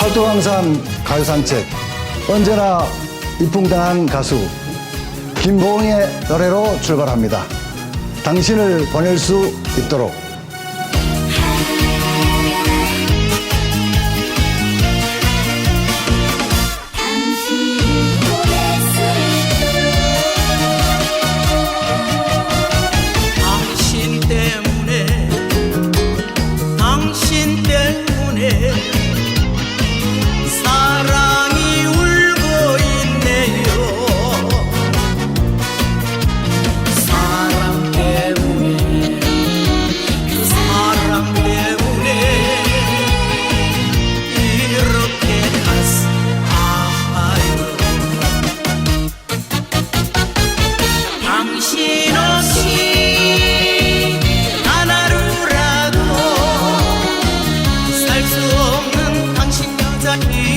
팔도강산 가요산책 언제나 이풍당한 가수 김보응의 노래로 출발합니다. 당신을 보낼 수 있도록 захотел.